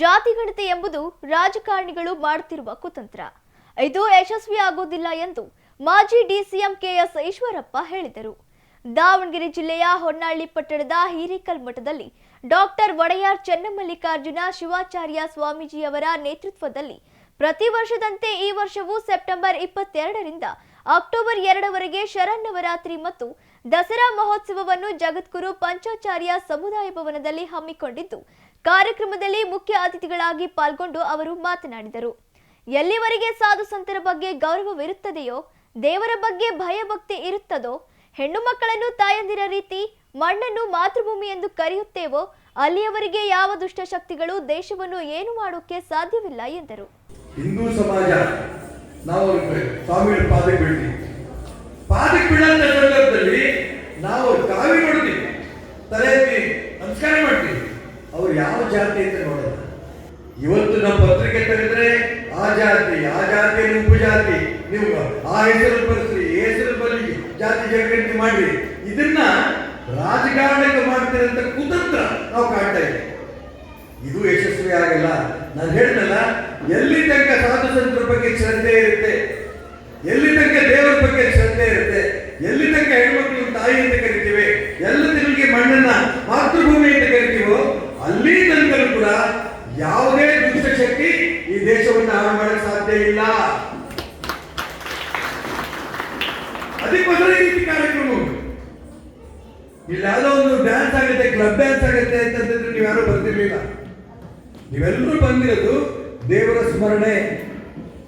ಜಾತಿಗಣತಿ ಎಂಬುದು ರಾಜಕಾರಣಿಗಳು ಮಾಡುತ್ತಿರುವ ಕುತಂತ್ರ. ಇದು ಯಶಸ್ವಿ ಆಗುವುದಿಲ್ಲ ಎಂದು ಮಾಜಿ ಡಿಸಿಎಂ ಕೆಎಸ್ ಈಶ್ವರಪ್ಪ ಹೇಳಿದರು. ದಾವಣಗೆರೆ ಜಿಲ್ಲೆಯ ಹೊನ್ನಾಳಿ ಪಟ್ಟಣದ ಹಿರೇಕಲ್ ಮಠದಲ್ಲಿ ಡಾಕ್ಟರ್ ಒಡೆಯಾರ್ ಚನ್ನಮಲ್ಲಿಕಾರ್ಜುನ ಶಿವಾಚಾರ್ಯ ಸ್ವಾಮೀಜಿಯವರ ನೇತೃತ್ವದಲ್ಲಿ ಪ್ರತಿ ವರ್ಷದಂತೆ ಈ ವರ್ಷವೂ ಸೆಪ್ಟೆಂಬರ್ ಇಪ್ಪತ್ತೆರಡರಿಂದ ಅಕ್ಟೋಬರ್ ಎರಡವರೆಗೆ ಶರನ್ನವರಾತ್ರಿ ಮತ್ತು ದಸರಾ ಮಹೋತ್ಸವವನ್ನು ಜಗದ್ಗುರು ಪಂಚಾಚಾರ್ಯ ಸಮುದಾಯ ಭವನದಲ್ಲಿ ಹಮ್ಮಿಕೊಂಡಿದ್ದು ಕಾರ್ಯಕ್ರಮದಲ್ಲಿ ಮುಖ್ಯ ಅತಿಥಿಗಳಾಗಿ ಪಾಲ್ಗೊಂಡು ಅವರು ಮಾತನಾಡಿದರು. ಎಲ್ಲಿವರೆಗೆ ಸಾಧು ಸಂತರ ಬಗ್ಗೆ ಗೌರವವಿರುತ್ತದೆಯೋ, ದೇವರ ಬಗ್ಗೆ ಭಯಭಕ್ತಿ ಇರುತ್ತದೋ, ಹೆಣ್ಣು ಮಕ್ಕಳನ್ನು ತಾಯಂದಿರ ರೀತಿ, ಮಣ್ಣನ್ನು ಮಾತೃಭೂಮಿ ಎಂದು ಕರೆಯುತ್ತೇವೋ, ಅಲ್ಲಿಯವರೆಗೆ ಯಾವ ದುಷ್ಟಶಕ್ತಿಗಳು ದೇಶವನ್ನು ಏನು ಮಾಡೋಕೆ ಸಾಧ್ಯವಿಲ್ಲ ಎಂದರು. ಹಿಂದೂ ಸಮಾಜ, ನಾವು ಸ್ವಾಮಿ ಪಾದಕ್ಕೆ ಬೀಳ್ತೀವಿ. ಪಾದಕ್ಕೆ ಬೀಳಂತ ಅವ್ರು ಯಾವ ಜಾತಿ ಅಂತ ನೋಡಲ್ಲ ಇವತ್ತು ನಮ್ಮ ಪತ್ರಿಕೆ ತೆಗೆದ್ರೆ ಆ ಜಾತಿ, ಆ ಜಾತಿಯಲ್ಲಿ ಉಪಜಾತಿ. ನೀವು ಆ ಹೆಸರು ಬರೆಸ್ರಿ ಹೆಸರು ಬರಲಿ ಜಾತಿ ಜನಗಣತಿ ಮಾಡಿ ಇದನ್ನ ರಾಜಕಾರಣಕ್ಕೆ ಮಾಡ್ತಿರಂತ ಕುತಂತ್ರ ನಾವು ಕಾಣ್ತಾ ಇದ್ದೀವಿ. ಇದು ಯಶಸ್ವಿ ಆಗಲ್ಲ. ನಾನು ಹೇಳಿದ್ನಲ್ಲ ಎಲ್ಲಿ ತನಕ ಸಾಧು ಸಂತರ ಬಗ್ಗೆ ಶ್ರದ್ಧೆ ಇರುತ್ತೆ, ಎಲ್ಲಿ ತನಕ ದೇವರ ಬಗ್ಗೆ ಶ್ರದ್ಧೆ ಇರುತ್ತೆ, ಎಲ್ಲಿ ತನಕ ಹೆಣ್ಮಕ್ಳು ತಾಯಿ ಅಂತ ಕರಿತೀವಿ, ಎಲ್ಲ ತಿಳಿಗೆ ಮಣ್ಣನ್ನ ಮಾತೃಭೂಮಿ ಅಂತ ಕರಿತೀವೋ ಅಲ್ಲಿ ತನಕ ಕೂಡ ಯಾವುದೇ ದುಷ್ಟಶಕ್ತಿ ಈ ದೇಶವನ್ನು ಹಾಳು ಮಾಡಕ್ ಸಾಧ್ಯ ಇಲ್ಲ. ಅದಕ್ಕೋಸ್ಕರ ಈ ರೀತಿ ಕಾರ್ಯಕ್ರಮ ಇಲ್ಲಿ ಯಾವುದೋ ಒಂದು ಡ್ಯಾನ್ಸ್ ಆಗುತ್ತೆ ಕ್ಲಬ್ ಡ್ಯಾನ್ಸ್ ಆಗುತ್ತೆ ಅಂತಂದ್ರೆ ನೀವು ಯಾರು ಬರ್ತಿರ್ಲಿಲ್ಲ ನೀವೆಲ್ಲರೂ ಬಂದಿರೋದು ದೇವರ ಸ್ಮರಣೆ,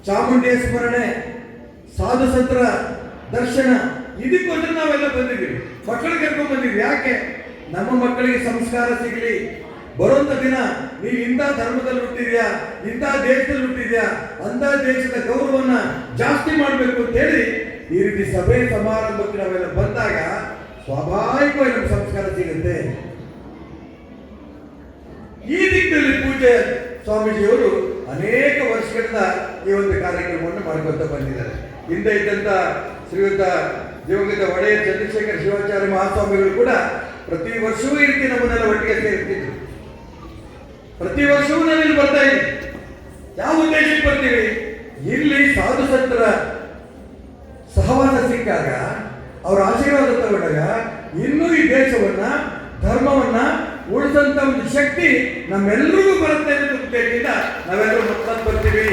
ಚಾಮುಂಡಿಯ ಸ್ಮರಣೆ ಸಾಧು ಸಂತರ ದರ್ಶನ. ಇದಕ್ಕೋಸ್ಕರ ನಾವೆಲ್ಲ ಬಂದಿದ್ದೀವಿ. ಮಕ್ಕಳಿಗೆ ಕರ್ಕೊಂಡ್ ಬಂದಿದ್ವಿ ಯಾಕೆ? ನಮ್ಮ ಮಕ್ಕಳಿಗೆ ಸಂಸ್ಕಾರ ಸಿಗಲಿ. ಬರುವಂತ ದಿನ ನೀವು ಇಂಥ ಧರ್ಮದಲ್ಲಿ ಹುಟ್ಟಿದ್ಯಾ, ಇಂಥ ದೇಶದಲ್ಲಿ ಹುಟ್ಟಿದ್ಯಾ ಅಂತ ದೇಶದ ಗೌರವವನ್ನ ಜಾಸ್ತಿ ಮಾಡಬೇಕು ಅಂತ ಹೇಳಿ ಈ ರೀತಿ ಸಭೆ ಸಮಾರಂಭಕ್ಕೆ ನಾವೆಲ್ಲ ಬಂದಾಗ ಸ್ವಾಭಾವಿಕವಾಗಿ ನಮ್ಗೆ ಸಂಸ್ಕಾರ ಸಿಗುತ್ತೆ. ಈ ದಿಕ್ಕಿನಲ್ಲಿ ಪೂಜೆ ಸ್ವಾಮೀಜಿಯವರು ಅನೇಕ ವರ್ಷಗಳಿಂದ ಈ ಒಂದು ಕಾರ್ಯಕ್ರಮವನ್ನು ಮಾಡ್ಕೊತ ಬಂದಿದ್ದಾರೆ. ಹಿಂದೆ ಇದ್ದಂತ ಶ್ರೀಯುತ ದಿವಂಗತ ಒಡೆಯ ಚಂದ್ರಶೇಖರ್ ಶಿವಾಚಾರ್ಯ ಮಹಾಸ್ವಾಮಿಗಳು ಕೂಡ ಪ್ರತಿ ವರ್ಷವೂ ಈ ರೀತಿ ನಮ್ಮನ್ನೆಲ್ಲ ಒಟ್ಟಿಗೆ ಸೇರ್ತಿದ್ರು. ಪ್ರತಿ ವರ್ಷವೂ ನಾವಿಲ್ಲಿ ಬರ್ತಾ ಇದ್ದೀವಿ. ಯಾವ ಉದ್ದೇಶಕ್ಕೆ ಬರ್ತೀವಿ? ಇಲ್ಲಿ ಸಾಧು ಸಂತರ ಸಹವಾಸ ಸಿಕ್ಕಾಗ, ಅವರ ಆಶೀರ್ವಾದ ತಗೊಂಡಾಗ ಇನ್ನೂ ಈ ದೇಶವನ್ನ, ಧರ್ಮವನ್ನ ಉಳಿಸಂತ ಒಂದು ಶಕ್ತಿ ನಮ್ಮೆಲ್ಲರಿಗೂ ಬರುತ್ತೆ ಅಂತ ಉದ್ದೇಶದಿಂದ ನಾವೆಲ್ಲರೂ ಮಕ್ಕಳು ಬರ್ತೀವಿ.